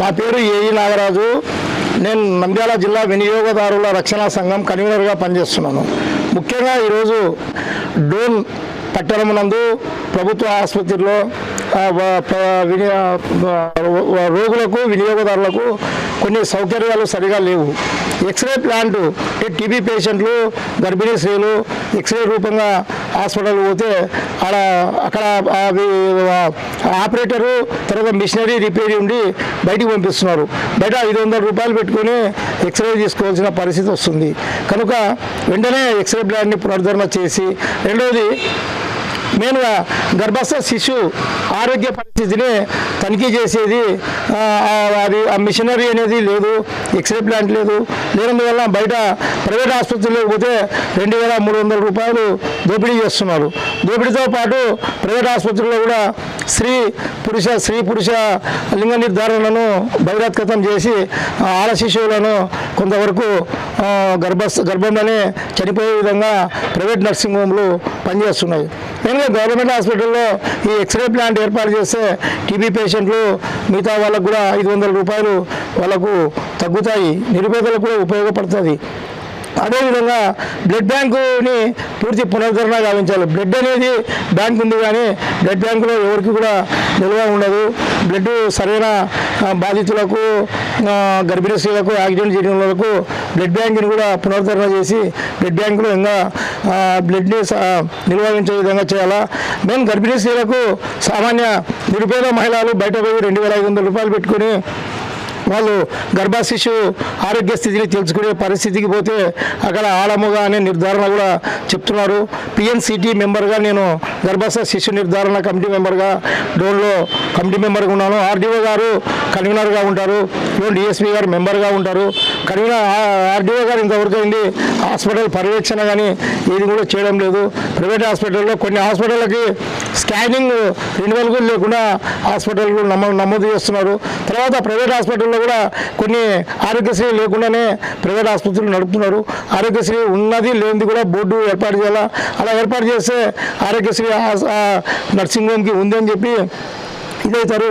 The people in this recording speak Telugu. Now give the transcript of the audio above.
నా పేరు ఏఈ నాగరాజు. నేను నంద్యాల జిల్లా వినియోగదారుల రక్షణ సంఘం కన్వీనర్గా పనిచేస్తున్నాను. ముఖ్యంగా ఈరోజు డోన్ పట్టణమునందు ప్రభుత్వ ఆసుపత్రిలో రోగులకు వినియోగదారులకు కొన్ని సౌకర్యాలు సరిగా లేవు. ఎక్స్రే ప్లాంట్ అంటే టీబీ పేషెంట్లు గర్భిణీ స్త్రీలు ఎక్స్రే రూపంగా హాస్పిటల్ పోతే ఆడ అక్కడ ఆపరేటరు తర్వాత మిషనరీ రిపేర్ ఉండి బయటికి పంపిస్తున్నారు. బయట ఐదు వందల రూపాయలు పెట్టుకుని ఎక్స్రే తీసుకోవాల్సిన పరిస్థితి వస్తుంది. కనుక వెంటనే ఎక్స్రే ప్లాంట్ని పునరుద్ధరణ చేసి రెండవది మెయిన్గా గర్భస్థ శిశు ఆరోగ్య పరిస్థితిని తనిఖీ చేసేది ఆ, అది ఆ మిషనరీ అనేది లేదు ఎక్స్రే ప్లాంట్ లేదు. లేనందువల్ల బయట ప్రైవేట్ ఆసుపత్రిలో పోతే రెండు వేల మూడు వందల రూపాయలు దోపిడీ చేస్తున్నారు. దోపిడీతో పాటు ప్రైవేట్ ఆసుపత్రుల్లో కూడా స్త్రీ పురుష స్త్రీ పురుష లింగ నిర్ధారణను బహిరాత్కతం చేసి ఆడ శిశువులను కొంతవరకు గర్భ గర్భంలోనే చనిపోయే విధంగా ప్రైవేట్ నర్సింగ్ హోమ్లు పనిచేస్తున్నాయి. మెయిన్గా గవర్నమెంట్ హాస్పిటల్లో ఈ ఎక్స్రే ప్లాంట్ ఏర్పాటు చేస్తే టీబీ పేషెంట్లు మిగతా వాళ్ళకు కూడా ఐదు వందల రూపాయలు వాళ్ళకు తగ్గుతాయి. నిరుపేదలకు కూడా ఉపయోగపడుతుంది. అదేవిధంగా బ్లడ్ బ్యాంకుని పూర్తి పునరుద్ధరణ గావించాలి. బ్లడ్ అనేది బ్యాంక్ ఉంది కానీ బ్లడ్ బ్యాంకులో ఎవరికి కూడా నిల్వ ఉండదు. బ్లడ్ సరైన బాధితులకు గర్భిణీ స్త్రీలకు యాక్సిడెంట్ చేయడం వాళ్ళకు బ్లడ్ బ్యాంకుని కూడా పునరుద్ధరణ చేసి బ్లడ్ బ్యాంకులో ఇంకా బ్లడ్ని నిర్వహించే విధంగా చేయాలా? మెయిన్ గర్భిణీ స్త్రీలకు సామాన్య నిరుపేద మహిళలు బయట పోయి రెండు వేల ఐదు వందల రూపాయలు పెట్టుకొని వాళ్ళు గర్భశిశు ఆరోగ్య స్థితిని తెలుసుకునే పరిస్థితికి పోతే అక్కడ ఆడముగా అనే నిర్ధారణ కూడా చెప్తున్నారు. పిఎన్సిటీ మెంబర్గా నేను గర్భస్థ శిశు నిర్ధారణ కమిటీ మెంబర్గా డోన్లో కమిటీ మెంబర్గా ఉన్నాను. ఆర్డీఓ గారు కన్వీనర్గా ఉంటారు. ఈవెన్ డిఎస్పీ గారు మెంబర్గా ఉంటారు. కన్వీనర్ ఆర్డీఓ గారు ఇంతవరకు అయింది హాస్పిటల్ పర్యవేక్షణ కానీ ఏది కూడా చేయడం లేదు. ప్రైవేట్ హాస్పిటల్లో కొన్ని హాస్పిటళ్ళకి స్కానింగ్ రెన్యువల్ కూడా లేకుండా హాస్పిటల్ నమోదు నమోదు చేస్తున్నారు. తర్వాత ప్రైవేట్ హాస్పిటల్లో కూడా కొన్ని ఆరోగ్యశ్రీ లేకుండానే ప్రైవేట్ ఆసుపత్రులు నడుపుతున్నారు. ఆరోగ్యశ్రీ ఉన్నది లేనిది కూడా బోర్డు ఏర్పాటు చేయాలా? అలా ఏర్పాటు చేస్తే ఆరోగ్యశ్రీ నర్సింగ్ హోమ్కి ఉంది అని చెప్పి ఇదవుతారు